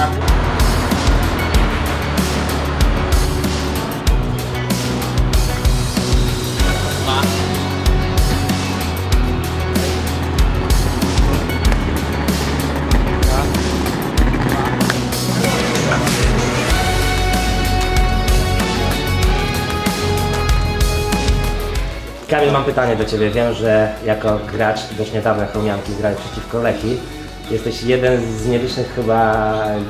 nami. Kamil, mam pytanie do Ciebie. Wiem, że jako gracz dość niedawno Chełmianki grali przeciwko Lechi. Jesteś jeden z nielicznych chyba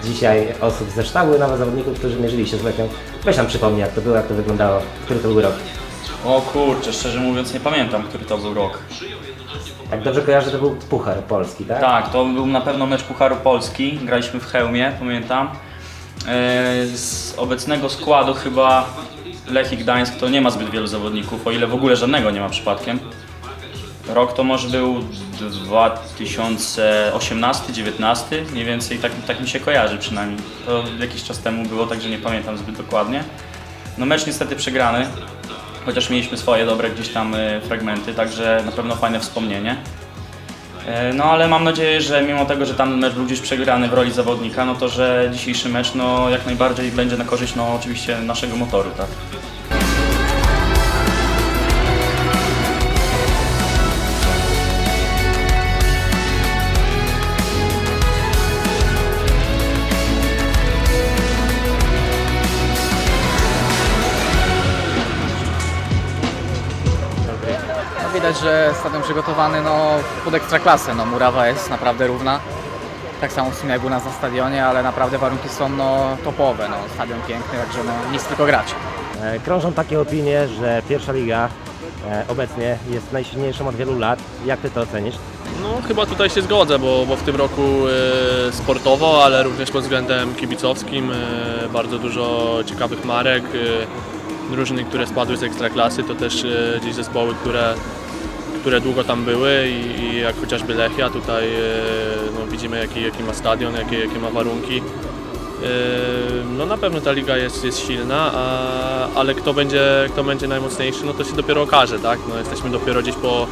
dzisiaj osób ze sztabu, nawet zawodników, którzy mierzyli się z Lechią. Weź nam przypomnij, jak to było, jak to wyglądało, który to był rok. O kurczę, szczerze mówiąc nie pamiętam, który to był rok. Jak dobrze kojarzę, to był Puchar Polski, tak? Tak, to był na pewno mecz Pucharu Polski. Graliśmy w Chełmie, pamiętam. E, Z obecnego składu chyba Lech i Gdańsk to nie ma zbyt wielu zawodników, o ile w ogóle żadnego nie ma przypadkiem. Rok to może był 2018-19, mniej więcej tak, tak mi się kojarzy przynajmniej. To jakiś czas temu było, także nie pamiętam zbyt dokładnie. No mecz niestety przegrany, chociaż mieliśmy swoje dobre gdzieś tam e, fragmenty, także na pewno fajne wspomnienie. E, No ale mam nadzieję, że mimo tego, że tam mecz był gdzieś przegrany w roli zawodnika, no to że dzisiejszy mecz no jak najbardziej będzie na korzyść no oczywiście naszego motoru, tak. Widać, że stadion przygotowany no, pod ekstraklasę. No, murawa jest naprawdę równa. Tak samo w sumie jak u nas na stadionie, ale naprawdę warunki są no, topowe. No, stadion piękny, także no, nic tylko grać. E, Krążą takie opinie, że pierwsza liga e, obecnie jest najsilniejszą od wielu lat. Jak Ty to ocenisz? No chyba tutaj się zgodzę, bo, bo w tym roku e, sportowo, ale również pod względem kibicowskim bardzo dużo ciekawych marek, drużyny, które spadły z ekstraklasy, to też e, gdzieś zespoły, które, które długo tam były i, i jak chociażby Lechia, tutaj e, no, widzimy jaki, jaki ma stadion, jakie, jakie ma warunki. E, No na pewno ta liga jest, jest silna, a, ale kto będzie, kto będzie najmocniejszy, no to się dopiero okaże, tak? No, jesteśmy dopiero gdzieś po,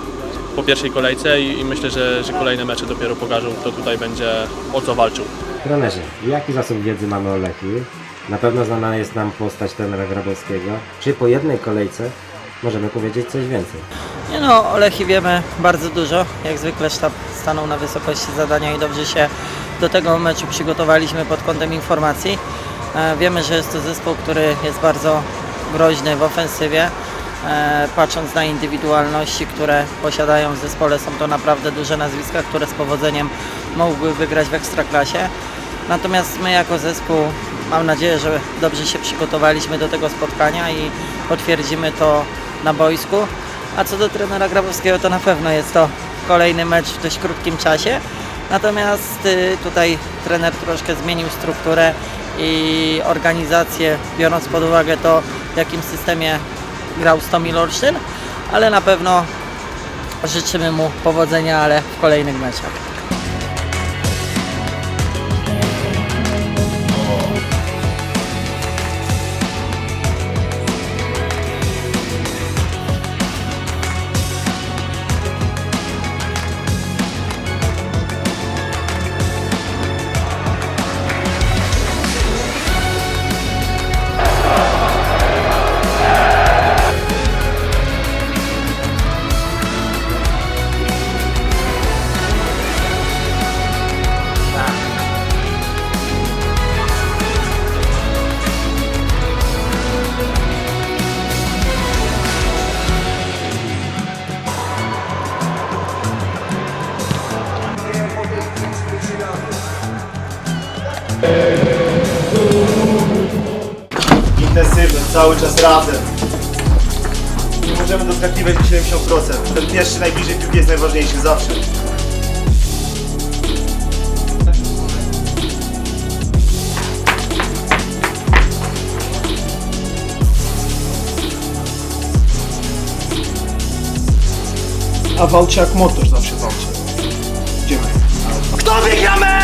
po pierwszej kolejce i, i myślę, że, że kolejne mecze dopiero pokażą, kto tutaj będzie o co walczył. Trenerze, jaki zasób wiedzy mamy o Lechii? Na pewno znana jest nam postać trenera Grabowskiego. Czy po jednej kolejce możemy powiedzieć coś więcej? Nie no, o Lechi wiemy bardzo dużo. Jak zwykle sztab stanął na wysokości zadania i dobrze się do tego meczu przygotowaliśmy pod kątem informacji. E, Wiemy, że jest to zespół, który jest bardzo groźny w ofensywie. E, Patrząc na indywidualności, które posiadają w zespole, są to naprawdę duże nazwiska, które z powodzeniem mogły wygrać w Ekstraklasie. Natomiast my jako zespół mam nadzieję, że dobrze się przygotowaliśmy do tego spotkania i potwierdzimy to na boisku. A co do trenera Grabowskiego, to na pewno jest to kolejny mecz w dość krótkim czasie. Natomiast y, tutaj trener troszkę zmienił strukturę i organizację, biorąc pod uwagę to, w jakim systemie grał Stomil Olsztyn, ale na pewno życzymy mu powodzenia, ale w kolejnych meczach. Cały czas razem. Nie możemy doskakiwać do 70%. Ten pierwszy najbliżej piłki jest najważniejszy zawsze. A walczy jak motor zawsze walczy. Idziemy.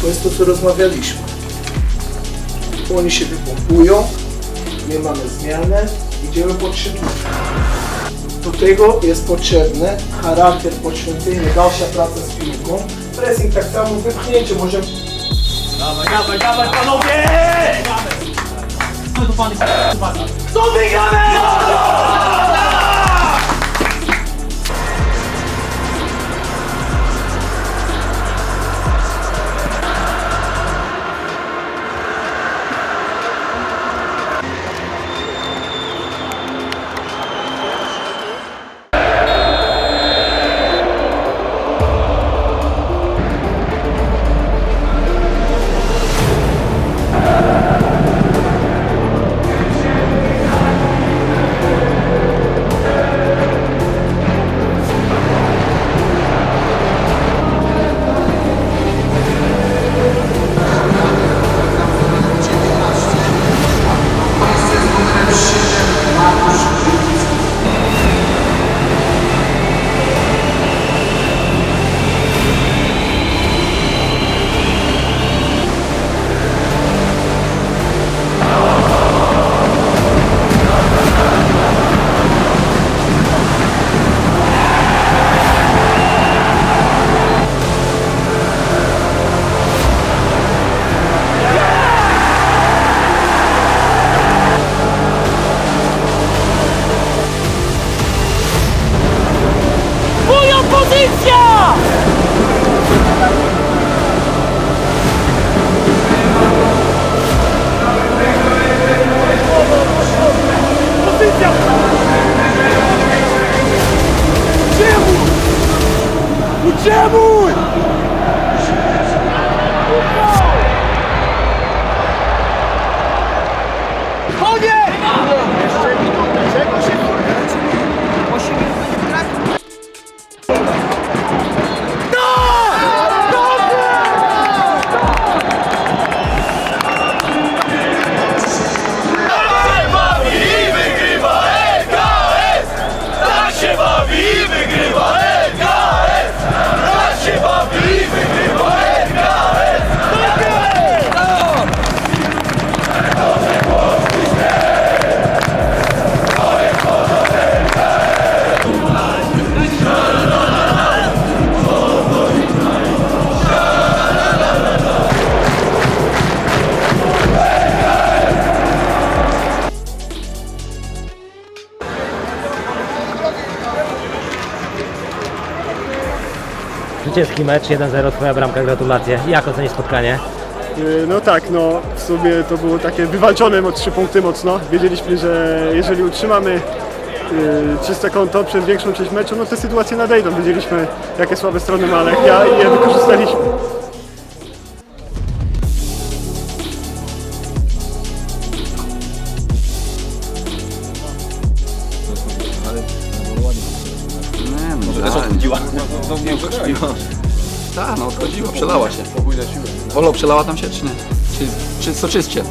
To jest to, co rozmawialiśmy. Oni się wypompują, my mamy zmianę, idziemy po trzy tusze. Do tego jest potrzebny charakter poświęcenie, dalsza praca z piłką. Pressing tak samo, wypchnięcie, może Zwycięski mecz, 1-0, twoja bramka, gratulacje. Jak ocenisz spotkanie? Yy, No tak, no w sumie to było takie wywalczone o trzy punkty mocno. Wiedzieliśmy, że jeżeli utrzymamy yy, czyste konto przez większą część meczu, no te sytuacje nadejdą. Wiedzieliśmy jakie słabe strony ma Lechia i je wykorzystaliśmy. Tak, no odchodziła, przelała się. Olo, przelała tam się czy nie? Czy, czy soczyście?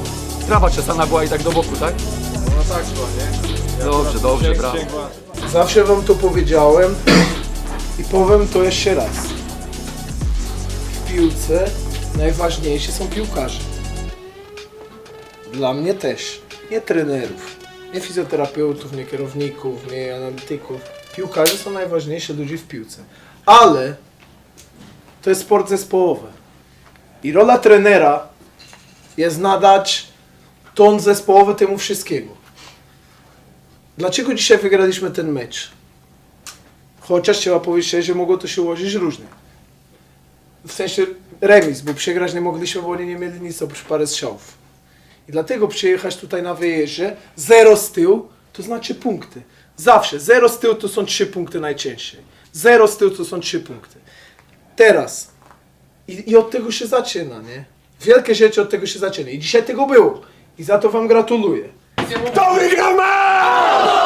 Trawa czesana była i tak do boku, tak? No tak szła, nie? Dobrze, dobrze, brawo. Zawsze wam to powiedziałem i powiem to jeszcze raz. W piłce najważniejsi są piłkarze. Dla mnie też. Nie trenerów, nie fizjoterapeutów, nie kierowników, nie analityków. Piłkarze są najważniejsi ludzi w piłce. Ale to jest sport zespołowy. I rola trenera jest nadać ton zespołowy temu wszystkiego. Dlaczego dzisiaj wygraliśmy ten mecz? Chociaż trzeba powiedzieć, że mogło to się ułożyć różnie. W sensie remis, bo przegrać nie mogliśmy, bo oni nie mieli nic oprócz parę strzałów. I dlatego przyjechać tutaj na wyjeździe, zero z tyłu, to znaczy punkty. Zawsze. Zero z tyłu to są trzy punkty najczęściej. Zero z tyłu to są trzy punkty. Teraz. I, I od tego się zaczyna, nie? Wielkie rzeczy od tego się zaczyna. I dzisiaj tego było. I za to wam gratuluję. To wygramy!